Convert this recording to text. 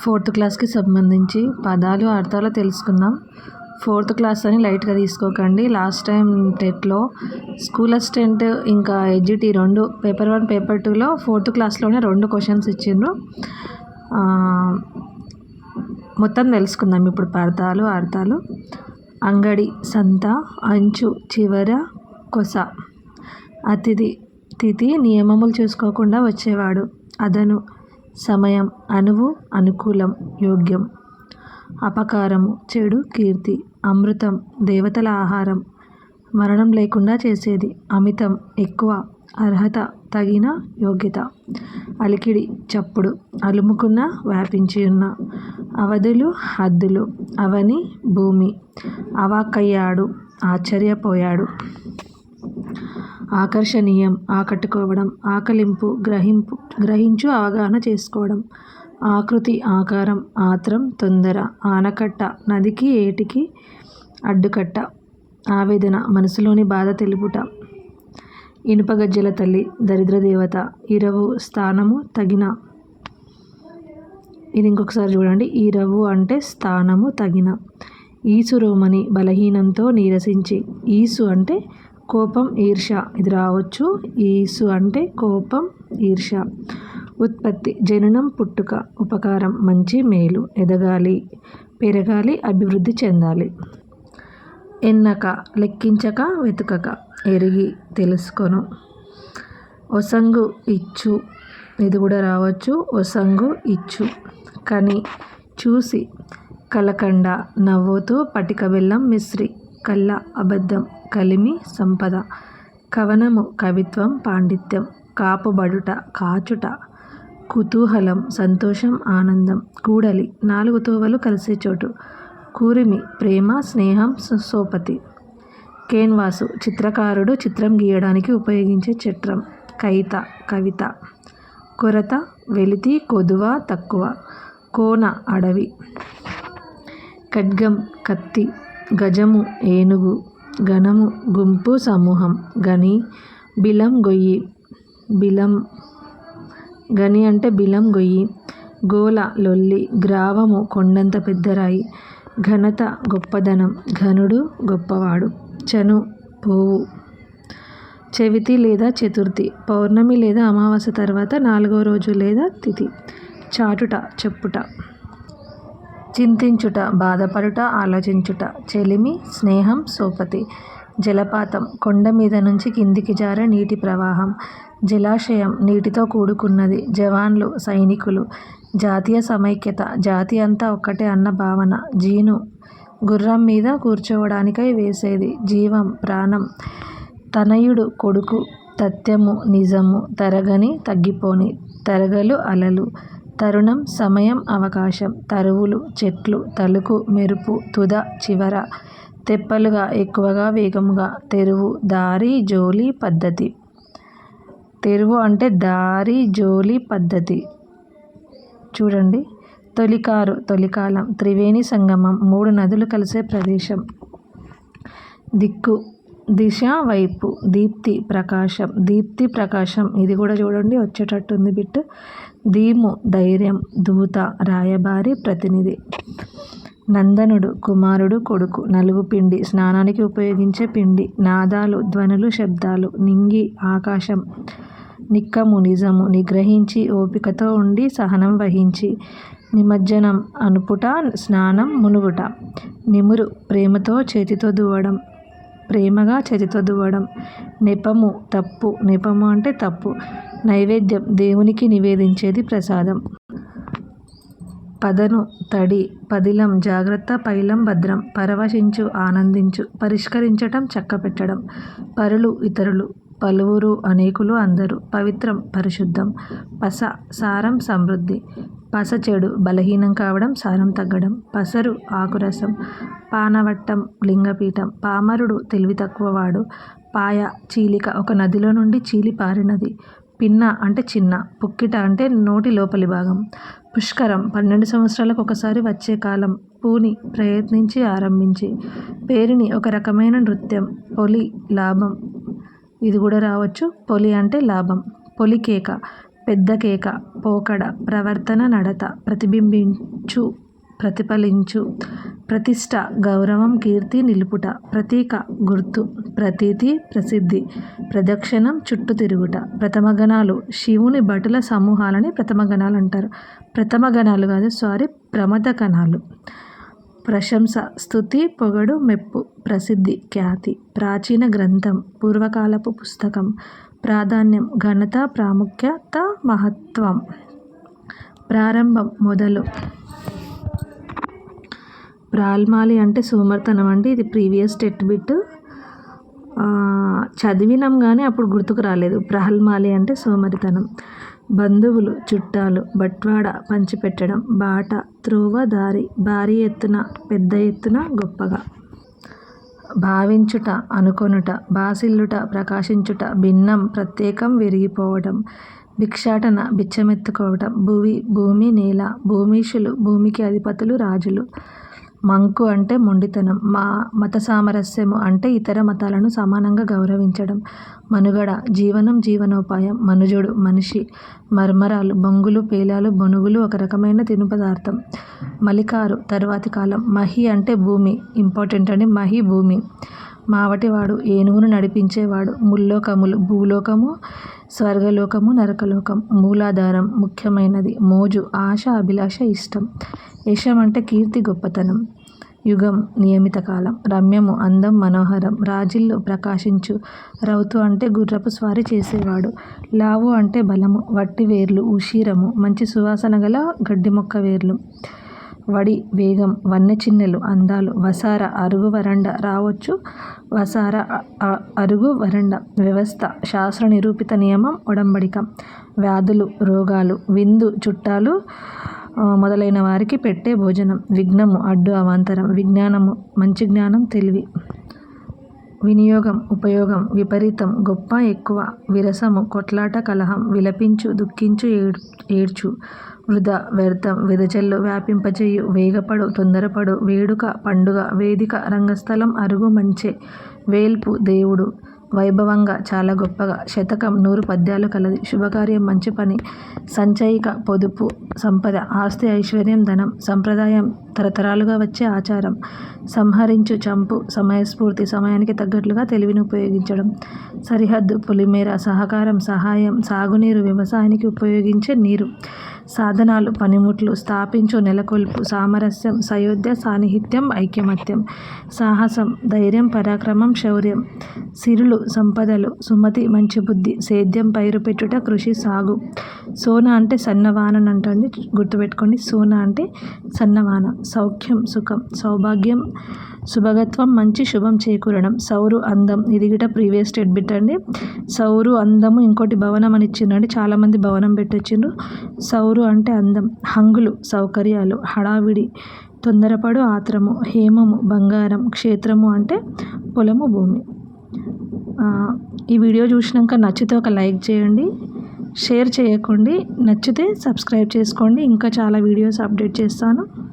Fourth క్లాస్కి సంబంధించి పదాలు అర్థాలు తెలుసుకుందాం. ఫోర్త్ క్లాస్ అని లైట్గా తీసుకోకండి. లాస్ట్ టైం టెట్లో స్కూల్ అసిస్టెంట్ ఇంకా ఎడ్జిటి రెండు పేపర్ వన్ పేపర్ టూలో ఫోర్త్ క్లాస్లోనే రెండు క్వశ్చన్స్ ఇచ్చిండ్రు. మొత్తం తెలుసుకుందాం ఇప్పుడు పదాలు అర్థాలు. అంగడి సంత అంచు చివర కొస. అతిథి తిథి నియమములు చూసుకోకుండా వచ్చేవాడు. అదను సమయం అనువు అనుకూలం యోగ్యం. అపకారము చెడు కీర్తి అమృతం దేవతల ఆహారం మరణం లేకుండా చేసేది అమితం ఎక్కువ అర్హత తగిన యోగ్యత. అలికిడి చప్పుడు అలుముకున్న వ్యాపించి ఉన్న అవధులు హద్దులు అవని భూమి అవాక్కయ్యాడు ఆశ్చర్యపోయాడు. ఆకర్షణీయం ఆకట్టుకోవడం ఆకలింపు గ్రహింపు గ్రహించు అవగాహన చేసుకోవడం. ఆకృతి ఆకారం ఆత్రం తొందర ఆనకట్ట నదికి ఏటికి అడ్డుకట్ట ఆవేదన మనసులోని బాధ తెలుపుట. ఇనుపగజ్జల తల్లి దరిద్ర దేవత ఇరవు స్థానము తగిన. ఇది ఇంకొకసారి చూడండి. ఈరవు అంటే స్థానము తగిన. ఈసు రోమని బలహీనంతో నీరసించి ఈసు అంటే కోపం ఈర్ష ఇది రావచ్చు. ఈసు అంటే కోపం ఈర్ష ఉత్పత్తి జననం పుట్టుక. ఉపకారం మంచి మేలు. ఎదగాలి పెరగాలి అభివృద్ధి చెందాలి. ఎన్నక లెక్కించక వెతుకక. ఎరిగి తెలుసుకొను. ఒసంగు ఇచ్చు. ఇది కూడా రావచ్చు. ఒసంగు ఇచ్చు. కని చూసి. కలకండ నవ్వుతూ పటిక బెల్లం మిశ్రి. కళ్ళ అబద్ధం. కలిమి సంపద. కవనము కవిత్వం పాండిత్యం. కాపుబడుట కాచుట కుతూహలం సంతోషం ఆనందం. కూడలి నాలుగు తోవలు కలిసే చోటు. కూరిమి ప్రేమ స్నేహం సోపతి కేన్వాసు చిత్రకారుడు చిత్రం గీయడానికి ఉపయోగించే చిత్రం. కవిత కవిత. కొరత వెలితి కొదువ తక్కువ. కోన అడవి. ఖడ్గం కత్తి. గజము ఏనుగు. గణము గుంపు సమూహం. గని బిలం గొయ్యి. బిలం గని అంటే బిలం గొయ్యి. గోల లొల్లి గ్రావము కొండంత పెద్దరాయి ఘనత గొప్పదనం. ఘనుడు గొప్పవాడు. చను పోవు. చవితి లేదా చతుర్థి. పౌర్ణమి లేదా అమావాస్య తర్వాత నాలుగో రోజు లేదా తిథి. చాటుట చెప్పుట. చింతించుట బాధపడుట ఆలోచించుట. చెలిమి స్నేహం సోపతి. జలపాతం కొండ మీద నుంచి కిందికి జారే నీటి ప్రవాహం. జలాశయం నీటితో కూడుకున్నది. జవాన్లు సైనికులు. జాతీయ సమైక్యత జాతి అంతా ఒక్కటే అన్న భావన. జీను గుర్రం మీద కూర్చోవడానికై వేసేది. జీవం ప్రాణం. తనయుడు కొడుకు. తథ్యము నిజము. తరగని తగ్గిపోని. తరగలు అలలు. తరుణం సమయం అవకాశం. తరువులు చెట్లు తలుకు మెరుపు తుద చివర. తెప్పలుగా ఎక్కువగా వేగముగా. తెరువు దారి జోలి పద్ధతి. తెరువు అంటే దారి జోలి పద్ధతి. చూడండి. తొలికారు తొలికాలం. త్రివేణి సంగమం. మూడు నదులు కలిసే ప్రదేశం. దిక్కు దిశ వైపు దీప్తి ప్రకాశం. దీప్తి ప్రకాశం. ఇది కూడా చూడండి. వచ్చేటట్టుంది బిట్ ధీము ధైర్యం దూత రాయబారి ప్రతినిధి. నందనుడు కుమారుడు కొడుకు. నలుగు పిండి స్నానానికి ఉపయోగించే పిండి. నాదాలు ధ్వనులు శబ్దాలు. నింగి ఆకాశం నిక్కము నిజము. నిగ్రహించి ఓపికతో ఉండి సహనం వహించి. నిమజ్జనం అనుపుట స్నానం మునుగుట. నిమురు ప్రేమతో చేతితో దువ్వడం. ప్రేమగా చేతితో దువ్వడం నెపము తప్పు. నెపము అంటే తప్పు. నైవేద్యం దేవునికి నివేదించేది ప్రసాదం. పదను తడి పదిలం జాగ్రత్త పైలం భద్రం. పరవశించు ఆనందించు పరిష్కరించటం చక్కపెట్టడం. పరులు ఇతరులు పలువురు అనేకులు అందరూ. పవిత్రం పరిశుద్ధం. పస సారం సమృద్ధి. పస చెడు బలహీనం కావడం సారం తగ్గడం పసరు ఆకురసం పానవట్టం లింగపీఠం పామరుడు తెలివి తక్కువవాడు పాయ చీలిక ఒక నదిలో నుండి చీలి పారినది. పిన్న అంటే చిన్న పుక్కిట అంటే నోటి లోపలి భాగం. పుష్కరం పన్నెండు సంవత్సరాలకు ఒకసారి వచ్చే కాలం పూని ప్రయత్నించి ఆరంభించి. పేరుని ఒక రకమైన నృత్యం పొలి లాభం. ఇది కూడా రావచ్చు పొలి అంటే లాభం. పొలికేక పెద్ద కేక పోకడ ప్రవర్తన నడత ప్రతిబింబించు ప్రతిఫలించు ప్రతిష్ట గౌరవం కీర్తి నిలుపుట ప్రతీక గుర్తు ప్రతీతి ప్రసిద్ధి ప్రదక్షిణం చుట్టూ తిరుగుట ప్రథమగణాలు శివుని భటుల సమూహాలని ప్రథమగణాలు అంటారు. ప్రథమగణాలు కాదు సారీ ప్రమద గణాలు. ప్రశంస స్థుతి పొగడు మెప్పు ప్రసిద్ధి ఖ్యాతి ప్రాచీన గ్రంథం పూర్వకాలపు పుస్తకం ప్రాధాన్యం ఘనత ప్రాముఖ్యత మహత్వం. ప్రారంభం మొదలు. ప్రాల్మాలి అంటే సోమర్తనం అండి. ఇది ప్రీవియస్ టెట్ బిట్. చదివినాం కానీ అప్పుడు గుర్తుకు రాలేదు. ప్రహల్మాలి అంటే సోమరితనం. బంధువులు చుట్టాలు బట్వాడ పంచిపెట్టడం. బాట త్రోవ దారి భారీ ఎత్తున పెద్ద ఎత్తున గొప్పగా. భావించుట అనుకొనుట బాసిల్లుట ప్రకాశించుట భిన్నం ప్రత్యేకం విరిగిపోవటం భిక్షాటన బిచ్చమెత్తుకోవటం భూవి భూమి నేల భూమీషులు భూమికి అధిపతులు రాజులు. మంకు అంటే మొండితనం మా మత సామరస్యము అంటే ఇతర మతాలను సమానంగా గౌరవించడం. మనుగడ జీవనం జీవనోపాయం మనుజుడు మనిషి మర్మరాలు బొంగులు పేలాలు బొనుగులు ఒక రకమైన తిను పదార్థం మలికారు తరువాతి కాలం మహి అంటే భూమి ఇంపార్టెంట్ అండి మహి భూమి. మావటివాడు ఏనుగును నడిపించేవాడు ముల్లోకములు భూలోకము స్వర్గలోకము నరకలోకం మూలాధారం ముఖ్యమైనది మోజు ఆశ అభిలాష ఇష్టం. యశం అంటే కీర్తి గొప్పతనం. యుగం నియమిత కాలం. రమ్యము అందం మనోహరం. రాజిల్లు ప్రకాశించు. రౌతు అంటే గుర్రపు స్వారీ చేసేవాడు. లావు అంటే బలము. వట్టి వేర్లు ఉషీరము. మంచి సువాసన గల గడ్డి మొక్క వేర్లు. వడి వేగం వన్నెచిన్నెలు అందాలు వసార అరుగు వరండ రావచ్చు. వసార అరుగు వరండ వ్యవస్థ శాస్త్ర నిరూపిత నియమం ఒడంబడిక. వ్యాధులు రోగాలు విందు చుట్టాలు మొదలైన వారికి పెట్టే భోజనం విఘ్నము అడ్డు అవాంతరం విజ్ఞానము మంచి జ్ఞానం తెలివి. వినియోగం ఉపయోగం విపరీతం గొప్ప ఎక్కువ విరసము కొట్లాట కలహం విలపించు దుఃఖించు ఏడ్ ఏడ్చు. వృధా వ్యర్థం. వెదజల్లు వ్యాపింపజేయు. వేగపడు. తొందరపడు. వేడుక పండుగ వేదిక రంగస్థలం అరుగు మంచే. వేల్పు దేవుడు. వైభవంగా చాలా గొప్పగా. శతకం నూరు పద్యాలు కలది. శుభకార్యం మంచి పని. సంచయిక పొదుపు సంపద ఆస్తి ఐశ్వర్యం ధనం సంప్రదాయం తరతరాలుగా వచ్చే ఆచారం. సంహరించు చంపు సమయస్ఫూర్తి సమయానికి తగ్గట్లుగా తెలివిని ఉపయోగించడం. సరిహద్దు పొలిమేర సహకారం సహాయం సాగునీరు వ్యవసాయానికి ఉపయోగించే నీరు. సాధనాలు పనిముట్లు స్థాపించు నెలకొల్పు సామరస్యం సయోధ్య సాన్నిహిత్యం ఐక్యమత్యం సాహసం ధైర్యం పరాక్రమం శౌర్యం. సిరులు సంపదలు సుమతి మంచి బుద్ధి సేద్యం పైరు పెట్టుట కృషి సాగు. సోన అంటే సన్నవాన అంటండి గుర్తుపెట్టుకోండి. సోన అంటే సన్నవాన. సౌఖ్యం సుఖం సౌభాగ్యం శుభగత్వం మంచి శుభం చేకూరడం. సౌరు అందం. ఇది గిట ప్రీవియస్ స్టేట్ బిట్ అండి. సౌరు అందము ఇంకోటి భవనం అని ఇచ్చిండండి. చాలామంది భవనం పెట్టొచ్చిండ్రు. సౌరు అంటే అందం. హంగులు సౌకర్యాలు హడావిడి తొందరపడు ఆత్రము హేమము బంగారం క్షేత్రము అంటే పొలము భూమి. ఈ వీడియో చూసినాక నచ్చితే ఒక లైక్ చేయండి. షేర్ చేయకండి. నచ్చితే సబ్స్క్రైబ్ చేసుకోండి. ఇంకా చాలా వీడియోస్ అప్డేట్ చేస్తాను.